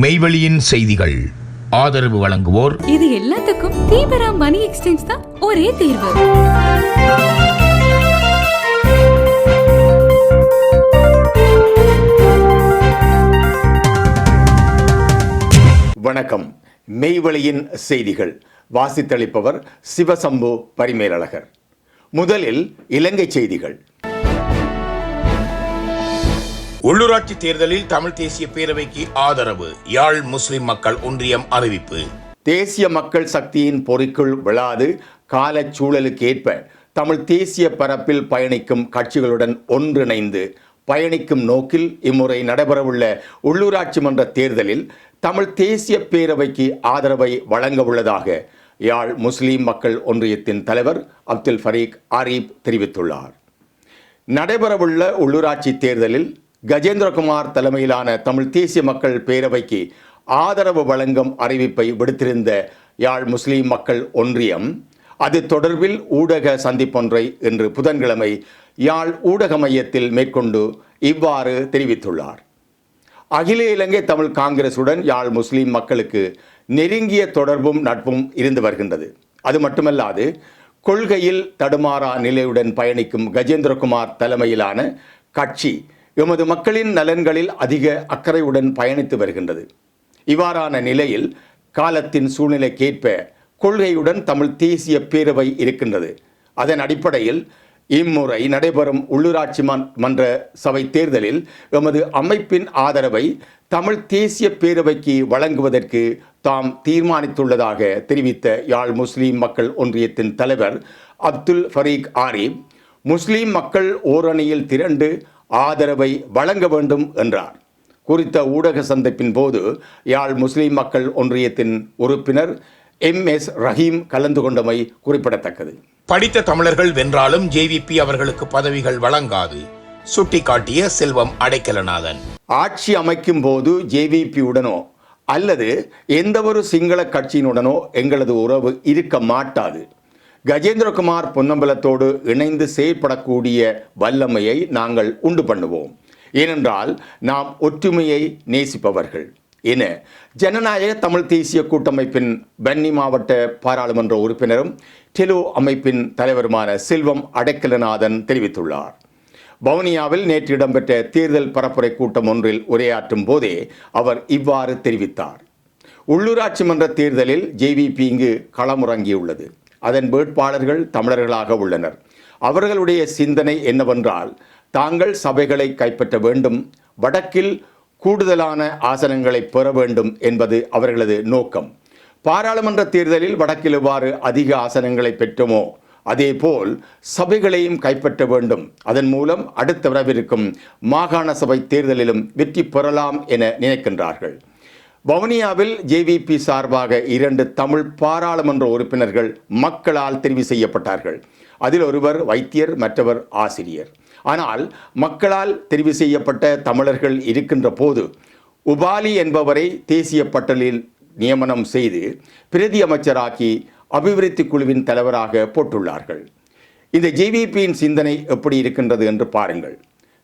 மெய்வெளியின் செய்திகள். ஆதரவு வழங்குவோர். இது எல்லாத்துக்கும் தீபரா மணி எக்ஸ்சேஞ்ச் தான் ஒரே தீர்வு. வணக்கம். மெய்வழியின் செய்திகள். வாசித்தளிப்பவர் சிவசம்பு பரிமேலழகர். முதலில் இலங்கை செய்திகள். உள்ளூராட்சி தேர்தலில் தமிழ் தேசிய பேரவைக்கு ஆதரவு. யாழ் முஸ்லிம் மக்கள் ஒன்றியம் அறிவிப்பு. தேசிய மக்கள் சக்தியின் பொறிக்குள் விழாது காலச்சூழலுக்கேற்ப தமிழ் தேசிய பரப்பில் பயணிக்கும் கட்சிகளுடன் ஒன்றிணைந்து பயணிக்கும் நோக்கில் இம்முறை நடைபெறவுள்ள உள்ளூராட்சி மன்ற தேர்தலில் தமிழ் தேசிய பேரவைக்கு ஆதரவை வழங்க உள்ளதாக யாழ் முஸ்லீம் மக்கள் ஒன்றியத்தின் தலைவர் அப்துல் ஃபரீக் ஆரீப் தெரிவித்துள்ளார். நடைபெறவுள்ள உள்ளூராட்சி தேர்தலில் கஜேந்திரகுமார் தலைமையிலான தமிழ் தேசிய மக்கள் பேரவைக்கு ஆதரவு வழங்கும் அறிவிப்பை விடுத்திருந்த யாழ் முஸ்லீம் மக்கள் ஒன்றியம் அது தொடர்பில் ஊடக சந்திப்பொன்றை இன்று புதன்கிழமை யாழ் ஊடக மையத்தில் மேற்கொண்டு இவ்வாறு தெரிவித்துள்ளார். அகில இலங்கை தமிழ் காங்கிரசுடன் யாழ் முஸ்லீம் மக்களுக்கு நெருங்கிய தொடர்பும் நட்பும் இருந்து வருகின்றது. அது மட்டுமல்லாது கொள்கையில் தடுமாறா நிலையுடன் பயணிக்கும் கஜேந்திரகுமார் தலைமையிலான கட்சி எமது மக்களின் நலன்களில் அதிக அக்கறையுடன் பயணித்து வருகின்றது. இவ்வாறான நிலையில் காலத்தின் சூழ்நிலைக்கேற்ப கொள்கையுடன் தமிழ் தேசிய பேரவை இருக்கின்றது. அதன் அடிப்படையில் இம்முறை நடைபெறும் உள்ளூராட்சி மன்- மன்ற சபை தேர்தலில் எமது அமைப்பின் ஆதரவை தமிழ் தேசிய பேரவைக்கு வழங்குவதற்கு தாம் தீர்மானித்துள்ளதாக தெரிவித்த யாழ் முஸ்லீம் மக்கள் ஒன்றியத்தின் தலைவர் அப்துல் ஃபரீக் ஆரிப் முஸ்லீம் மக்கள் ஓரணியில் திரண்டு ஆதரவை வழங்க வேண்டும் என்றார். குறித்த ஊடக சந்திப்பின் போது யாழ் முஸ்லிம் மக்கள் ஒன்றியத்தின் உறுப்பினர் எம் எஸ் ரஹீம் கலந்து கொண்டமை குறிப்பிடத்தக்கது. படித்த தமிழர்கள் வென்றாலும் ஜேவிபி அவர்களுக்கு பதவிகள் வழங்காது. சுட்டிக்காட்டிய செல்வம் அடைக்கலநாதன். ஆட்சி அமைக்கும் போது ஜேவிபியுடனோ அல்லது எந்தவொரு சிங்கள கட்சியினுடனோ எங்களது உறவு இருக்க மாட்டாது. கஜேந்திரகுமார் பொன்னம்பலத்தோடு இணைந்து செயற்படக்கூடிய வல்லமையை நாங்கள் உண்டு பண்ணுவோம். ஏனென்றால் நாம் ஒற்றுமையை நேசிப்பவர்கள். என ஜனநாயக தமிழ் தேசிய கூட்டமைப்பின் வன்னி மாவட்ட பாராளுமன்ற உறுப்பினரும் டெலோ அமைப்பின் தலைவருமான செல்வம் அடைக்கலநாதன் தெரிவித்துள்ளார். வவுனியாவில் நேற்று இடம்பெற்ற தேர்தல் பரப்புரை கூட்டம் ஒன்றில் உரையாற்றும் போதே அவர் இவ்வாறு தெரிவித்தார். உள்ளூராட்சி மன்ற தேர்தலில் ஜேவிபி இங்கு களமுறங்கியுள்ளது. அதன் வேட்பாளர்கள் தமிழர்களாக உள்ளனர். அவர்களுடைய சிந்தனை என்னவென்றால் தாங்கள் சபைகளை கைப்பற்ற வேண்டும் வடக்கில் கூடுதலான ஆசனங்களை பெற வேண்டும் என்பது அவர்களது நோக்கம். பாராளுமன்ற தேர்தலில் வடக்கில் இவ்வாறு அதிக ஆசனங்களை பெற்றோமோ அதேபோல் சபைகளையும் கைப்பற்ற வேண்டும். அதன் மூலம் அடுத்த வரவிருக்கும் மாகாண சபை தேர்தலிலும் வெற்றி பெறலாம் என நினைக்கின்றார்கள். வவுனியாவில் ஜேவிபி சார்பாக இரண்டு தமிழ் பாராளுமன்ற உறுப்பினர்கள் மக்களால் தெரிவு செய்யப்பட்டார்கள். அதில் ஒருவர் வைத்தியர் மற்றவர் ஆசிரியர். ஆனால் மக்களால் தெரிவு செய்யப்பட்ட தமிழர்கள் இருக்கின்ற போது உபாலி என்பவரை தேசிய பட்டலில் நியமனம் செய்து பிரதி அமைச்சராக்கி அபிவிருத்தி குழுவின் தலைவராக போட்டுள்ளார்கள். இந்த ஜேவிபியின் சிந்தனை எப்படி இருக்கின்றது என்று பாருங்கள்.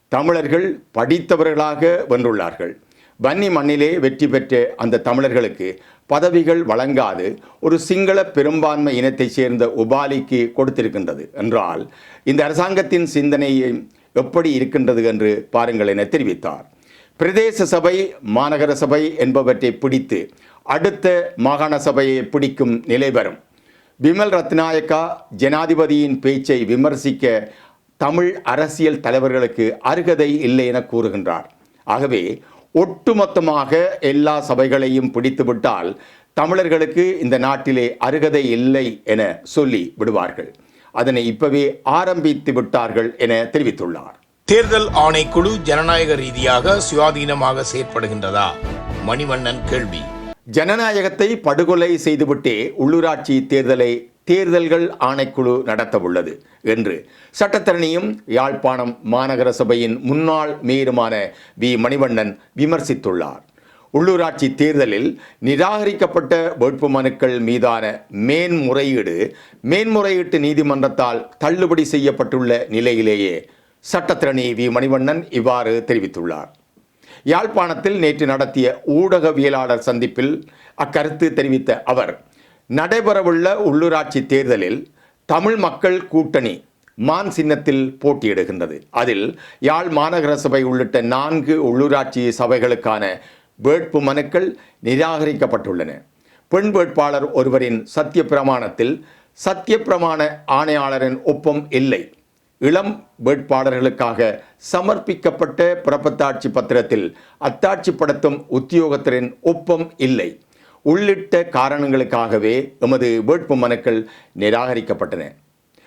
தமிழர்கள் படித்தவர்களாக வென்றுள்ளார்கள். வன்னி மண்ணிலே வெற்றி பெற்ற அந்த தமிழர்களுக்கு பதவிகள் வழங்காது ஒரு சிங்கள பெரும்பான்மை இனத்தைச் சேர்ந்த உபாலிக்கு கொடுத்திருக்கின்றது என்றால் இந்த அரசாங்கத்தின் சிந்தனையை எப்படி இருக்கின்றது என்று பாருங்கள் என தெரிவித்தார். பிரதேச சபை மாநகர சபை என்பவற்றை பிடித்து அடுத்த மாகாண சபையை பிடிக்கும் நிலை வரும். விமல் ரத்நாயக்கா ஜனாதிபதியின் பேச்சை விமர்சிக்க தமிழ் அரசியல் தலைவர்களுக்கு அருகதை இல்லை என கூறுகின்றார். ஆகவே ஒட்டுமொத்தமாக எல்லா சபைகளையும் பிடித்துவிட்டால் தமிழர்களுக்கு இந்த நாட்டிலே அருகதை இல்லை என சொல்லி விடுவார்கள். அதனை இப்பவே ஆரம்பித்து விட்டார்கள் என தெரிவித்துள்ளார். தேர்தல் ஆணைக்குழு ஜனநாயக ரீதியாக சுயாதீனமாக செயற்படுகின்றதா? மணிவண்ணன் கேள்வி. ஜனநாயகத்தை படுகொலை செய்துவிட்டே உள்ளூராட்சி தேர்தலை தேர்தல்கள் ஆணைக்குழு நடத்தவுள்ளது என்று சட்டத்தரணியும் யாழ்ப்பாணம் மாநகர சபையின் முன்னாள் மேயருமான வி. மணிவண்ணன் விமர்சித்துள்ளார். உள்ளூராட்சி தேர்தலில் நிராகரிக்கப்பட்ட வேட்புமனுக்கள் மீதான மேன்முறையீடு மேன்முறையீட்டு நீதிமன்றத்தால் தள்ளுபடி செய்யப்பட்டுள்ள நிலையிலேயே சட்டத்திரணி வி. மணிவண்ணன் இவ்வாறு தெரிவித்துள்ளார். யாழ்ப்பாணத்தில் நேற்று நடத்திய ஊடகவியலாளர் சந்திப்பில் அக்கருத்து தெரிவித்த அவர் நடைபெறவுள்ள உள்ளூராட்சி தேர்தலில் தமிழ் மக்கள் கூட்டணி மான் சின்னத்தில் போட்டியிடுகின்றது. அதில் யாழ் மாநகர சபை உள்ளிட்ட நான்கு உள்ளூராட்சி சபைகளுக்கான வேட்பு மனுக்கள் நிராகரிக்கப்பட்டுள்ளன. பெண் வேட்பாளர் ஒருவரின் சத்திய பிரமாணத்தில் சத்திய பிரமாண ஆணையாளரின் ஒப்பம் இல்லை. இளம் வேட்பாளர்களுக்காக சமர்ப்பிக்கப்பட்ட பிறப்பத்தாட்சி பத்திரத்தில் அத்தாட்சிப்படுத்தும் உத்தியோகத்தரின் ஒப்பம் இல்லை. உள்ளிட்ட காரணங்களுக்காகவே எமது வேட்பு மனுக்கள் நிராகரிக்கப்பட்டன.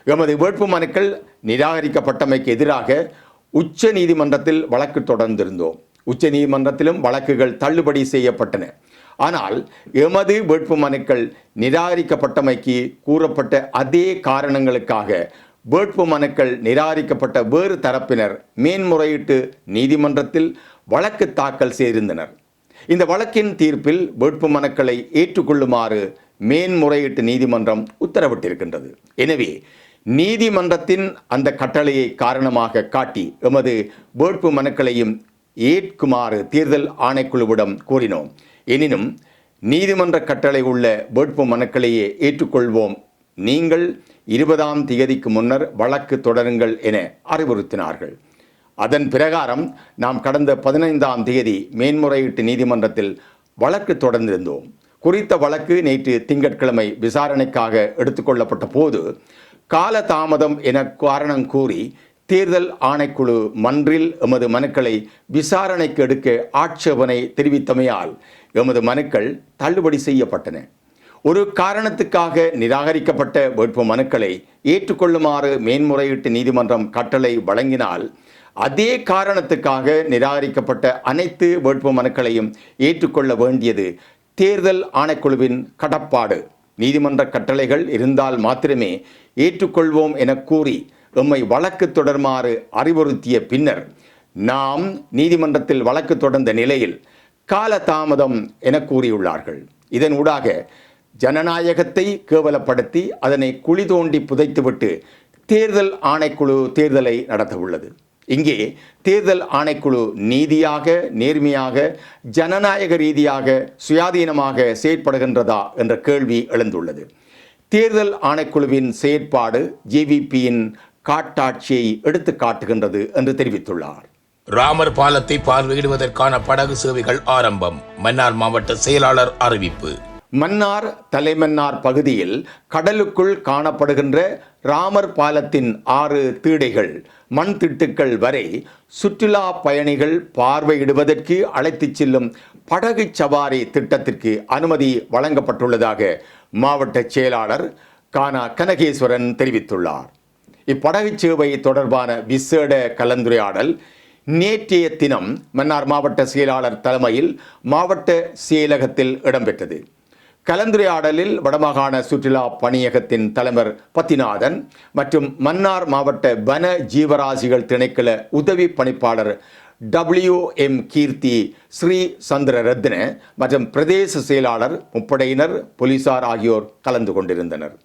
எமது வேட்பு மனுக்கள் நிராகரிக்கப்பட்டமைக்கு எதிராக உச்ச நீதிமன்றத்தில் வழக்கு தொடர்ந்திருந்தோம். உச்ச நீதிமன்றத்திலும் வழக்குகள் தள்ளுபடி செய்யப்பட்டன. ஆனால் எமது வேட்பு மனுக்கள் நிராகரிக்கப்பட்டமைக்கு கூறப்பட்ட அதே காரணங்களுக்காக வேட்பு மனுக்கள் நிராகரிக்கப்பட்ட வேறு தரப்பினர் மேன்முறையீட்டு நீதிமன்றத்தில் வழக்கு தாக்கல் செய்திருந்தனர். இந்த வழக்கின் தீர்ப்பில் வேட்பு மனுக்களை ஏற்றுக்கொள்ளுமாறு மேன்முறையீட்டு நீதிமன்றம் உத்தரவிட்டிருக்கின்றது. எனவே நீதிமன்றத்தின் அந்த கட்டளையை காரணமாக காட்டி எமது வேட்பு மனுக்களையும் ஏற்குமாறு தேர்தல் ஆணைக்குழுவிடம் கூறினோம் எனினும் நீதிமன்ற கட்டளை உள்ள வேட்பு மனுக்களையே ஏற்றுக்கொள்வோம். நீங்கள் இருபதாம் தேதிக்கு முன்னர் வழக்கு தொடருங்கள் என அறிவுறுத்தினார்கள். அதன் பிரகாரம் நாம் கடந்த பதினைந்தாம் தேதி மேன்முறையீட்டு நீதிமன்றத்தில் வழக்கு தொடர்ந்திருந்தோம். குறித்த வழக்கு நேற்று திங்கட்கிழமை விசாரணைக்காக எடுத்துக்கொள்ளப்பட்ட போது கால தாமதம் என காரணம் கூறி தேர்தல் ஆணைக்குழு மன்றில் எமது மனுக்களை விசாரணைக்கு எடுக்க ஆட்சேபனை தெரிவித்தமையால் எமது மனுக்கள் தள்ளுபடி செய்யப்பட்டன. ஒரு காரணத்துக்காக நிராகரிக்கப்பட்ட வேட்பு மனுக்களை ஏற்றுக்கொள்ளுமாறு மேன்முறையீட்டு நீதிமன்றம் கட்டளை வழங்கினால் அதே காரணத்துக்காக நிராகரிக்கப்பட்ட அனைத்து வேட்பு மனுக்களையும் ஏற்றுக்கொள்ள வேண்டியது தேர்தல் ஆணைக்குழுவின் கடப்பாடு. நீதிமன்ற கட்டளைகள் இருந்தால் மாத்திரமே ஏற்றுக்கொள்வோம் என கூறி எம்மை வழக்கு தொடருமாறு அறிவுறுத்திய பின்னர் நாம் நீதிமன்றத்தில் வழக்கு தொடர்ந்த நிலையில் காலதாமதம் என கூறியுள்ளார்கள். இதன் ஊடாக ஜனநாயகத்தை கேவலப்படுத்தி அதனை குழி தோண்டி புதைத்துவிட்டு தேர்தல் ஆணைக்குழு தேர்தலை நடத்தவுள்ளது. இங்கே தேர்தல் ஆணைக்குழு நீதியாக நேர்மையாக ஜனநாயக ரீதியாக சுயாதீனமாக செயற்படுகின்றதா என்ற கேள்வி எழுந்துள்ளது. தேர்தல் ஆணைக்குழுவின் செயற்பாடு ஜேவிபியின் காட்டாட்சியை எடுத்து காட்டுகின்றது என்று தெரிவித்துள்ளார். ராமர் பாலத்தை பார்வையிடுவதற்கான படகு சேவைகள் ஆரம்பம். மன்னார் மாவட்ட செயலாளர் அறிவிப்பு. மன்னார் தலைமன்னார் பகுதியில் கடலுக்குள் காணப்படுகின்ற ராமர் பாலத்தின் ஆறு தீடைகள் மண் திட்டுக்கள் வரை சுற்றுலா பயணிகள் பார்வையிடுவதற்கு அழைத்துச் செல்லும் படகு சவாரி திட்டத்திற்கு அனுமதி வழங்கப்பட்டுள்ளதாக மாவட்ட செயலாளர் கானா கனகேஸ்வரன் தெரிவித்துள்ளார். இப்படகு சேவை தொடர்பான விசேட கலந்துரையாடல் நேற்றைய தினம் மன்னார் மாவட்ட செயலாளர் தலைமையில் மாவட்ட செயலகத்தில் இடம்பெற்றது. கலந்துரையாடலில் வடமாகாண சுற்றுலா பணியகத்தின் தலைவர் பத்திநாதன் மற்றும் மன்னார் மாவட்ட வன ஜீவராசிகள் திணைக்கள உதவி பணிப்பாளர் டபிள்யூ எம் கீர்த்தி ஸ்ரீ சந்திர ரத்ன மற்றும் பிரதேச செயலாளர் முப்படையினர் போலீசார் ஆகியோர் கலந்து கொண்டிருந்தனர்.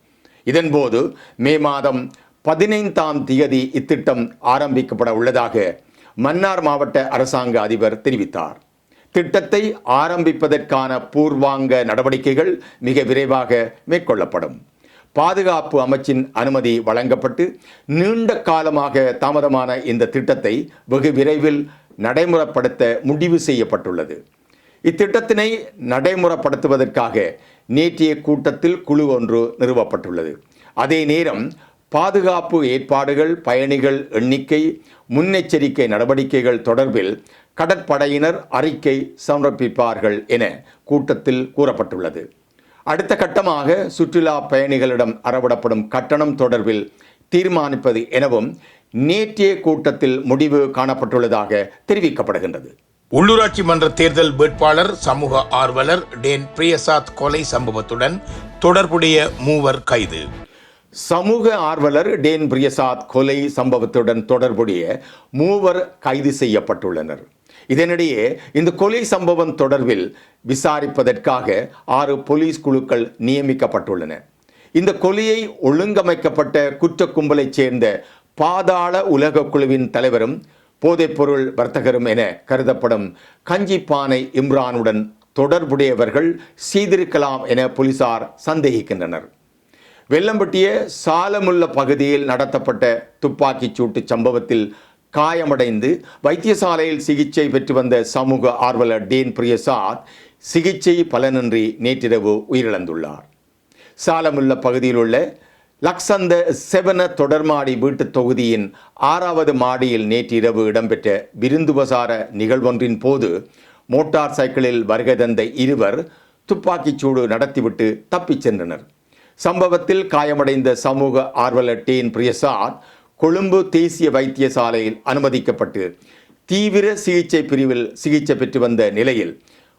இதன்போது மே மாதம் பதினைந்தாம் தேதி இத்திட்டம் ஆரம்பிக்கப்பட உள்ளதாக மன்னார் மாவட்ட அரசாங்க அதிபர் தெரிவித்தார். திட்டத்தை ஆரம்பிப்பதற்கான பூர்வாங்க நடவடிக்கைகள் மிக விரைவாக மேற்கொள்ளப்படும். பாதுகாப்பு அமைச்சின் அனுமதி வழங்கப்பட்டு நீண்ட காலமாக தாமதமான இந்த திட்டத்தை வெகு விரைவில் நடைமுறைப்படுத்த முடிவு செய்யப்பட்டுள்ளது. இத்திட்டத்தினை நடைமுறைப்படுத்துவதற்காக நேற்றைய கூட்டத்தில் குழு ஒன்று நிறுவப்பட்டுள்ளது. அதே நேரம் பாதுகாப்பு ஏற்பாடுகள் பயணிகள் எண்ணிக்கை முன்னெச்சரிக்கை நடவடிக்கைகள் தொடர்பில் கடற்படையினர் அறிக்கை சமர்ப்பிப்பார்கள் என கூட்டத்தில் கூறப்பட்டுள்ளது. அடுத்த கட்டமாக சுற்றுலா பயணிகளிடம் அறவிடப்படும் கட்டணம் தொடர்பில் தீர்மானிப்பது எனவும் நேற்றைய கூட்டத்தில் முடிவு காணப்பட்டுள்ளதாக தெரிவிக்கப்படுகின்றது. உள்ளூராட்சி மன்ற தேர்தல் வேட்பாளர் சமூக ஆர்வலர் டேன் பிரியசாத் கொலை சம்பவத்துடன் தொடர்புடைய மூவர் கைது. சமூக ஆர்வலர் டேன் பிரியசாத் கொலை சம்பவத்துடன் தொடர்புடைய மூவர் கைது செய்யப்பட்டுள்ளனர். இதனிடையே இந்த கொலை சம்பவம் தொடர்பில் விசாரிப்பதற்காக ஆறு போலீஸ் குழுக்கள் நியமிக்கப்பட்டுள்ளன. இந்த கொலையை ஒழுங்கமைக்கப்பட்ட குற்ற கும்பலைச் சேர்ந்த பாதாள உலக குழுவின் தலைவரும் போதைப்பொருள் வர்த்தகரும் என கருதப்படும் கஞ்சிப்பானை இம்ரானுடன் தொடர்புடையவர்கள் செய்திருக்கலாம் என போலீசார் சந்தேகிக்கின்றனர். வெள்ளம்பட்டிய சாலமுள்ள பகுதியில் நடத்தப்பட்ட துப்பாக்கிச் சூட்டு சம்பவத்தில் காயமடைந்து வைத்தியசாலையில் சிகிச்சை பெற்று வந்த சமூக ஆர்வலர் டேன் பிரியசாத் சிகிச்சை பலனின்றி நேற்றிரவு உயிரிழந்துள்ளார். சாலமுள்ள பகுதியில் உள்ள லக்சந்த செவன தொடர்மாடி வீட்டுத் தொகுதியின் ஆறாவது மாடியில் நேற்றிரவு இடம்பெற்ற விருந்துபசார நிகழ்வொன்றின் போது மோட்டார் சைக்கிளில் வருகை தந்த இருவர் துப்பாக்கிச் சூடு நடத்திவிட்டு தப்பிச் சென்றனர். சம்பவத்தில் காயமடைந்த சமூக ஆர்வலர் டேன் பிரியசாத் கொழும்பு தேசிய வைத்தியசாலையில் அனுமதிக்கப்பட்டு தீவிர சிகிச்சை பிரிவில் சிகிச்சை பெற்று வந்த நிலையில்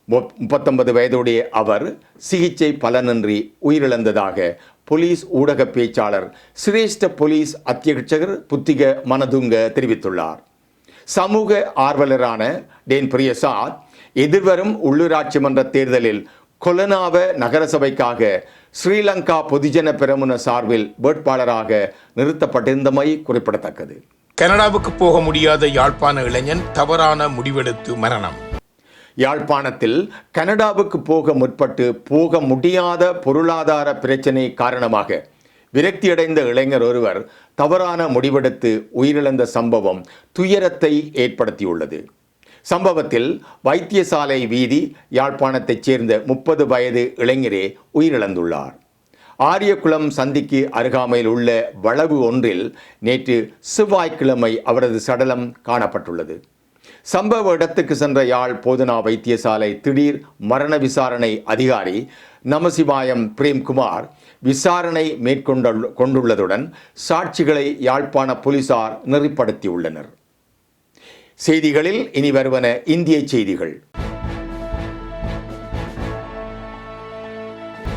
முப்பத்தொன்பது வயதுடைய அவர் சிகிச்சை பலனின்றி உயிரிழந்ததாக போலீஸ் ஊடக பேச்சாளர் சிரேஷ்ட போலீஸ் அத்தியட்சகர் புத்திக மனதுங்க தெரிவித்துள்ளார். சமூக ஆர்வலரான டேன் பிரியசாத் எதிர்வரும் உள்ளூராட்சி மன்ற தேர்தலில் கொலனாவ நகரசபைக்காக ஸ்ரீலங்கா பொதுஜன பெரமுன சார்பில் வேட்பாளராக நிறுத்தப்பட்டிருந்தமை குறிப்பிடத்தக்கது. கனடாவுக்கு போக முடியாத யாழ்ப்பாண இளைஞன் தவறான முடிவெடுத்து மரணம். யாழ்ப்பாணத்தில் கனடாவுக்கு போக முற்பட்டு போக முடியாத பொருளாதார பிரச்சினை காரணமாக விரக்தியடைந்த இளைஞர் ஒருவர் தவறான முடிவெடுத்து உயிரிழந்த சம்பவம் துயரத்தை ஏற்படுத்தியுள்ளது. சம்பவத்தில் வைத்தியசாலை வீதி யாழ்ப்பாணத்தைச் சேர்ந்த முப்பது வயது இளைஞரே உயிரிழந்துள்ளார். ஆரியகுளம் சந்திக்கு அருகாமையில் உள்ள வளவு ஒன்றில் நேற்று செவ்வாய்க்கிழமை அவரது சடலம் காணப்பட்டுள்ளது. சம்பவ இடத்துக்கு சென்ற யாழ் போதனா வைத்தியசாலை திடீர் மரண விசாரணை அதிகாரி நமசிவாயம் பிரேம்குமார் விசாரணை மேற்கொண்டுள்ள கொண்டுள்ளதுடன் சாட்சிகளை யாழ்ப்பாண போலீசார் நெறிப்படுத்தியுள்ளனர். செய்திகளில் இனி வருவன இந்திய செய்திகள்.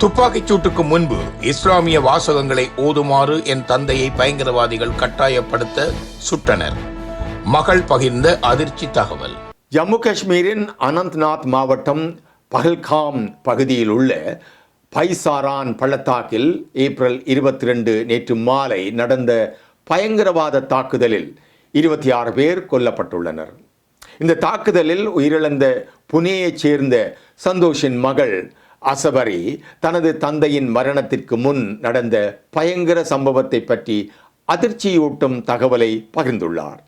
துப்பாக்கிச் சூட்டுக்கு முன்பு இஸ்லாமிய வாசகங்களை ஓதுமாறு என் தந்தையை பயங்கரவாதிகள் கட்டாயப்படுத்த சுட்டனர். மகள் பகிர்ந்த அதிர்ச்சி தகவல். ஜம்மு காஷ்மீரின் அனந்த்நாத் மாவட்டம் பஹல்காம் பகுதியில் உள்ள பைசாரான் பள்ளத்தாக்கில் ஏப்ரல் இருபத்தி ரெண்டு நேற்று மாலை நடந்த பயங்கரவாத தாக்குதலில் இருபத்தி ஆறு பேர் கொல்லப்பட்டுள்ளனர். இந்த தாக்குதலில் உயிரிழந்த புனேயைச் சேர்ந்த சந்தோஷின் மகள் அசபரி தனது தந்தையின் மரணத்திற்கு முன் நடந்த பயங்கர சம்பவத்தை பற்றி அதிர்ச்சியூட்டும் தகவலை பகிர்ந்துள்ளார்.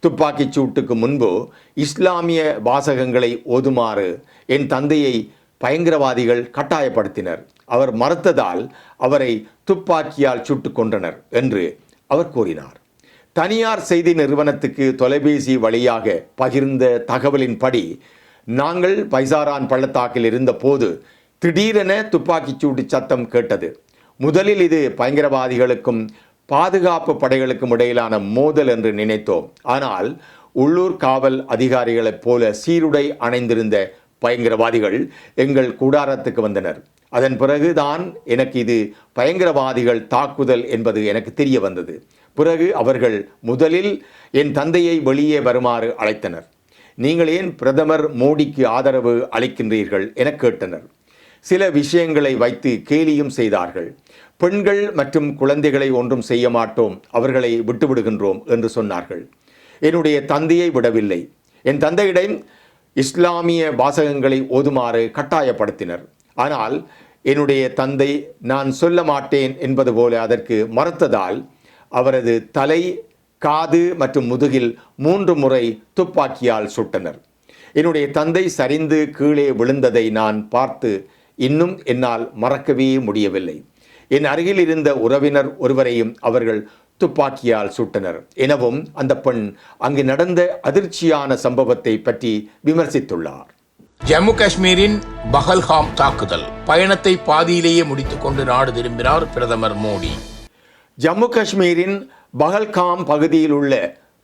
துப்பாக்கிச் சூட்டுக்கு முன்பு இஸ்லாமிய வாசகங்களை ஓதுமாறு என் தந்தையை பயங்கரவாதிகள் கட்டாயப்படுத்தினர். அவர் மறுத்ததால் அவரை துப்பாக்கியால் சுட்டுக் கொண்டனர் என்று அவர் கூறினார். தனியார் செய்தி நிறுவனத்துக்கு தொலைபேசி வழியாக பகிர்ந்த தகவலின்படி நாங்கள் பைசாரான் பள்ளத்தாக்கில் இருந்தபோது திடீரென துப்பாக்கிச்சூடு சத்தம் கேட்டது. முதலில் இது பயங்கரவாதிகளுக்கும் பாதுகாப்பு படைகளுக்கும் இடையிலான மோதல் என்று நினைத்தோம். ஆனால் உள்ளூர் காவல் அதிகாரிகளைப் போல சீருடை அணைந்திருந்த பயங்கரவாதிகள் எங்கள் கூடாரத்துக்கு வந்தனர். அதன் பிறகுதான் எனக்கு இது பயங்கரவாதிகள் தாக்குதல் என்பது எனக்கு தெரிய வந்தது. பிறகு அவர்கள் முதலில் என் தந்தையை வெளியே வருமாறு அழைத்தனர். நீங்கள் ஏன் பிரதமர் மோடிக்கு ஆதரவு அளிக்கின்றீர்கள் என கேட்டனர். சில விஷயங்களை வைத்து கேலியும் செய்தார்கள். பெண்கள் மற்றும் குழந்தைகளை ஒன்றும் செய்ய மாட்டோம் அவர்களை விட்டுவிடுகின்றோம் என்று சொன்னார்கள். என்னுடைய தந்தையை விடவில்லை. என் தந்தையிடம் இஸ்லாமிய வாசகங்களை ஓதுமாறு கட்டாயப்படுத்தினர். ஆனால் என்னுடைய தந்தை நான் சொல்ல மாட்டேன் என்பது போல அதற்கு மறுத்ததால் அவரது தலை காது மற்றும் முதுகில் மூன்று முறை துப்பாக்கியால் சுட்டனர். என்னுடைய தந்தை சரிந்து கீழே விழுந்ததை நான் பார்த்து இன்னும் என்னால் மறக்கவே முடியவில்லை. என் அருகில் இருந்த உறவினர் ஒருவரையும் அவர்கள் துப்பாக்கியால் சுட்டனர். எனவும் அந்த பெண் அங்கு நடந்த அதிர்ச்சியான சம்பவத்தை பற்றி விமர்சித்துள்ளார். ஜம்மு காஷ்மீரின் பஹல்காம் தாக்குதல் பயணத்தை பாதியிலேயே முடித்துக்கொண்டு நாடு திரும்பினார் பிரதமர் மோடி. ஜம்மு காஷ்மீரின் பஹல்காம் பகுதியில் உள்ள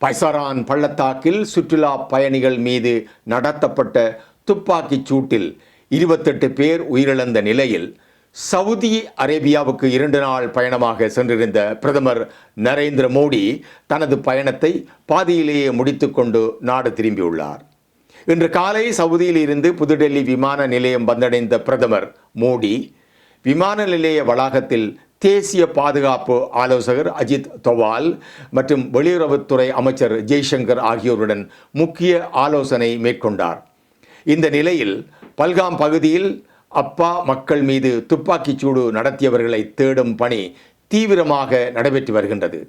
பைசரான் பள்ளத்தாக்கில் சுற்றுலா பயணிகள் மீது நடத்தப்பட்ட துப்பாக்கிச் சூட்டில் இருபத்தெட்டு பேர் உயிரிழந்த நிலையில் சவுதி அரேபியாவுக்கு இரண்டு நாள் பயணமாக சென்றிருந்த பிரதமர் நரேந்திர மோடி தனது பயணத்தை பாதியிலேயே முடித்துக்கொண்டு நாடு திரும்பியுள்ளார். இன்று காலை சவுதியில் இருந்து புதுடெல்லி விமான நிலையம் வந்தடைந்த பிரதமர் மோடி விமான நிலைய வளாகத்தில் தேசிய பாதுகாப்பு ஆலோசகர் அஜித் தோவால் மற்றும் வெளியுறவுத்துறை அமைச்சர் ஜெய்சங்கர் ஆகியோருடன் முக்கிய ஆலோசனை மேற்கொண்டார். இந்த நிலையில் பல்காம் பகுதியில் அப்பா மக்கள் மீது துப்பாக்கிச் சூடு நடத்தியவர்களை தேடும் பணி தீவிரமாக நடைபெற்று வருகின்றது.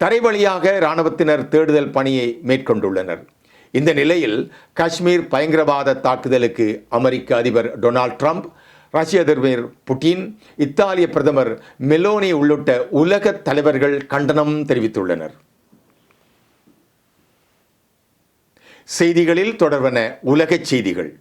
தரை வழியாக இராணுவத்தினர் தேடுதல் பணியை மேற்கொண்டுள்ளனர். இந்த நிலையில் காஷ்மீர் பயங்கரவாத தாக்குதலுக்கு அமெரிக்க அதிபர் டொனால்ட் ட்ரம்ப் ரஷ்ய அதிபர் புட்டின் இத்தாலிய பிரதமர் மெலோனி உள்ளிட்ட உலக தலைவர்கள் கண்டனம் தெரிவித்துள்ளனர். செய்திகளில் தொடர்வன உலகச் செய்திகள்.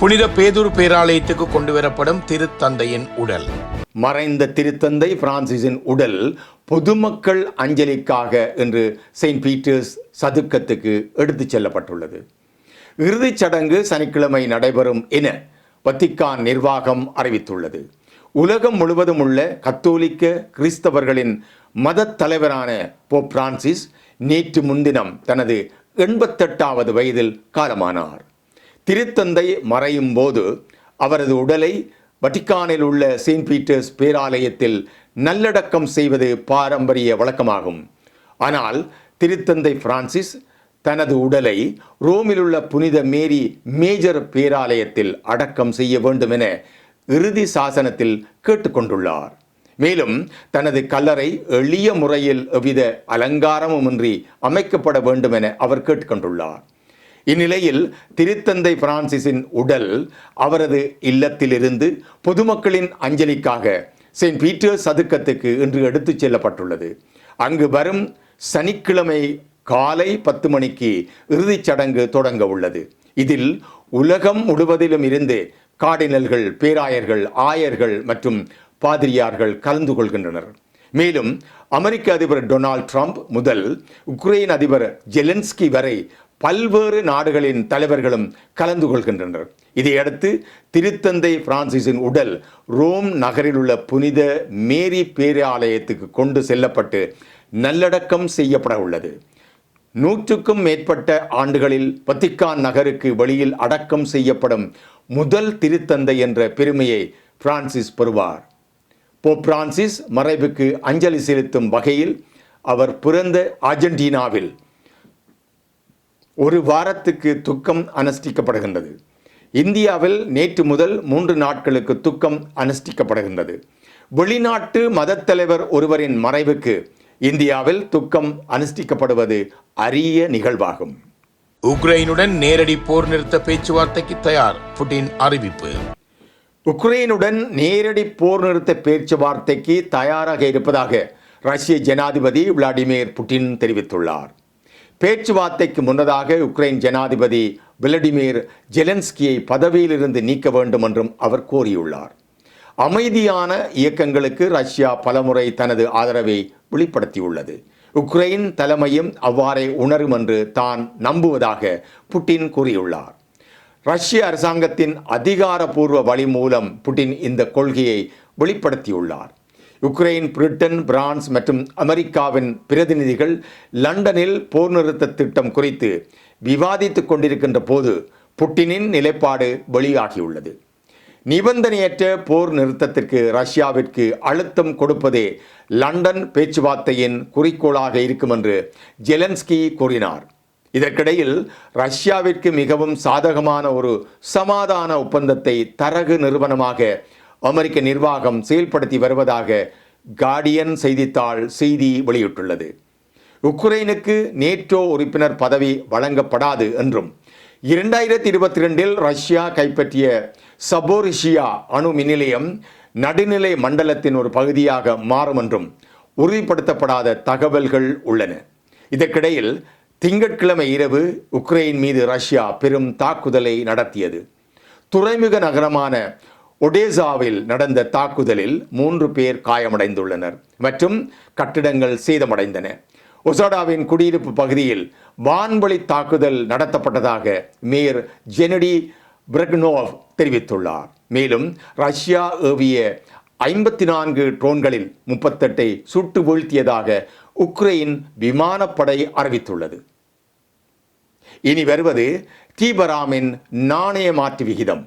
புனித பேதூர் பேராலயத்துக்கு கொண்டு வரப்படும் திருத்தந்தையின் உடல். மறைந்த திருத்தந்தை பிரான்சிஸின் உடல் பொதுமக்கள் அஞ்சலிக்காக என்று செயின்ட் பீட்டர்ஸ் சதுக்கத்துக்கு எடுத்துச் செல்லப்பட்டுள்ளது. இறுதிச் சடங்கு சனிக்கிழமை நடைபெறும் என வத்திக்கான் நிர்வாகம் அறிவித்துள்ளது. உலகம் முழுவதும் உள்ள கத்தோலிக்க கிறிஸ்தவர்களின் மதத் தலைவரான போப் பிரான்சிஸ் நேற்று முன்தினம் தனது எண்பத்தெட்டாவது வயதில் காலமானார். திருத்தந்தை மறையும் போது அவரது உடலை வட்டிக்கானில் உள்ள செயின்ட் பீட்டர்ஸ் பேராலயத்தில் நல்லடக்கம் செய்வது பாரம்பரிய வழக்கமாகும். ஆனால் திருத்தந்தை பிரான்சிஸ் தனது உடலை ரோமில் உள்ள புனித மேரி மேஜர் பேராலயத்தில் அடக்கம் செய்ய வேண்டும் என இறுதி சாசனத்தில் கேட்டுக்கொண்டுள்ளார் மேலும் தனது கல்லறை எளிய முறையில் எவ்வித அலங்காரமுமின்றி அமைக்கப்பட வேண்டும் என அவர் கேட்டுக்கொண்டுள்ளார் இந்நிலையில் திருத்தந்தை பிரான்சிஸின் உடல் அவரது இல்லத்திலிருந்து பொதுமக்களின் அஞ்சலிக்காக செயின்ட் பீட்டர்ஸ் சதுக்கத்துக்கு இன்று எடுத்துச் செல்லப்பட்டுள்ளது. அங்கு வரும் சனிக்கிழமை காலை பத்து மணிக்கு இறுதிச் சடங்கு தொடங்க உள்ளது. இதில் உலகம் முழுவதிலும் இருந்து கார்டினல்கள் பேராயர்கள் ஆயர்கள் மற்றும் பாதிரியார்கள் கலந்து கொள்கின்றனர். மேலும் அமெரிக்க அதிபர் டொனால்ட் ட்ரம்ப் முதல் உக்ரைன் அதிபர் ஜெலன்ஸ்கி வரை பல்வேறு நாடுகளின் தலைவர்களும் கலந்து கொள்கின்றனர். இதையடுத்து திருத்தந்தை பிரான்சிஸின் உடல் ரோம் நகரில் உள்ள புனித மேரி பேராலயத்துக்கு கொண்டு செல்லப்பட்டு நல்லடக்கம் செய்யப்பட உள்ளது. நூற்றுக்கும் மேற்பட்ட ஆண்டுகளில் வத்திக்கான் நகருக்கு வெளியில் அடக்கம் செய்யப்படும் முதல் திருத்தந்தை என்ற பெருமையை பிரான்சிஸ் பெறுவார். போப் பிரான்சிஸ் மறைவுக்கு அஞ்சலி செலுத்தும் வகையில் அவர் பிறந்த அர்ஜென்டினாவில் ஒரு வாரத்துக்கு துக்கம் அனுஷ்டிக்கப்படுகின்றது. இந்தியாவில் நேற்று முதல் மூன்று நாட்களுக்கு துக்கம் அனுஷ்டிக்கப்படுகின்றது. வெளிநாட்டு மதத் தலைவர் ஒருவரின் மறைவுக்கு இந்தியாவில் துக்கம் அனுஷ்டிக்கப்படுவது அரிய நிகழ்வாகும். உக்ரைனுடன் நேரடி போர் நிறுத்த பேச்சுவார்த்தைக்கு தயார் புட்டின் அறிவிப்பு. உக்ரைனுடன் நேரடி போர் நிறுத்த பேச்சுவார்த்தைக்கு தயாராக இருப்பதாக ரஷ்ய ஜனாதிபதி விளாடிமிர் புட்டின் தெரிவித்துள்ளார். பேச்சுவார்த்தைக்கு முன்னதாக உக்ரைன் ஜனாதிபதி விளடிமிர் ஜெலன்ஸ்கியை பதவியிலிருந்து நீக்க வேண்டும் என்றும் அவர் கோரியுள்ளார். அமைதியான இயக்கங்களுக்கு ரஷ்யா பலமுறை தனது ஆதரவை வெளிப்படுத்தியுள்ளது. உக்ரைன் தலைமையும் அவ்வாறே உணரும் என்று தான் நம்புவதாக புட்டின் கூறியுள்ளார். ரஷ்ய அரசாங்கத்தின் அதிகாரபூர்வ வழி மூலம் புட்டின் இந்த கொள்கையை வெளிப்படுத்தியுள்ளார். உக்ரைன் பிரிட்டன் பிரான்ஸ் மற்றும் அமெரிக்காவின் பிரதிநிதிகள் லண்டனில் போர் நிறுத்த திட்டம் குறித்து விவாதித்துக் கொண்டிருக்கின்ற போது புட்டினின் நிலைப்பாடு வெளியாகியுள்ளது. நிபந்தனையற்ற போர் நிறுத்தத்திற்கு ரஷ்யாவிற்கு அழுத்தம் கொடுப்பதே லண்டன் பேச்சுவார்த்தையின் குறிக்கோளாக இருக்கும் என்று ஜெலன்ஸ்கி கூறினார். இதற்கிடையில் ரஷ்யாவிற்கு மிகவும் சாதகமான ஒரு சமாதான ஒப்பந்தத்தை தரகு நிறுவனமாக அமெரிக்க நிர்வாகம் செயல்படுத்தி வருவதாக கார்டியன் செய்தித்தாள் செய்தி வெளியிட்டுள்ளது. உக்ரைனுக்கு நேட்டோ உறுப்பினர் பதவி வழங்கப்படாது என்றும் இரண்டாயிரத்தி இருபத்தி ரெண்டில் ரஷ்யா கைப்பற்றிய சபோரிஷியா அணு மின் நிலையம் நடுநிலை மண்டலத்தின் ஒரு பகுதியாக மாறும் என்றும் உறுதிப்படுத்தப்படாத தகவல்கள் உள்ளன. இதற்கிடையில் திங்கட்கிழமை இரவு உக்ரைன் மீது ரஷ்யா பெரும் தாக்குதலை நடத்தியது. துறைமுக நகரமான ஒடேசாவில் நடந்த தாக்குதலில் மூன்று பேர் காயமடைந்துள்ளனர் மற்றும் கட்டிடங்கள் சேதமடைந்தன. ஒசாடாவின் குடியிருப்பு பகுதியில் வான்வழி தாக்குதல் நடத்தப்பட்டதாக மேயர் ஜெனடி பிரக்னோவ் தெரிவித்துள்ளார். மேலும் ரஷ்யா ஏவிய ஐம்பத்தி நான்கு ட்ரோன்களில் முப்பத்தெட்டை சுட்டு வீழ்த்தியதாக உக்ரைன் விமானப்படை அறிவித்துள்ளது. இனி வருவது தீபராமின் நாணய மாற்று விகிதம்.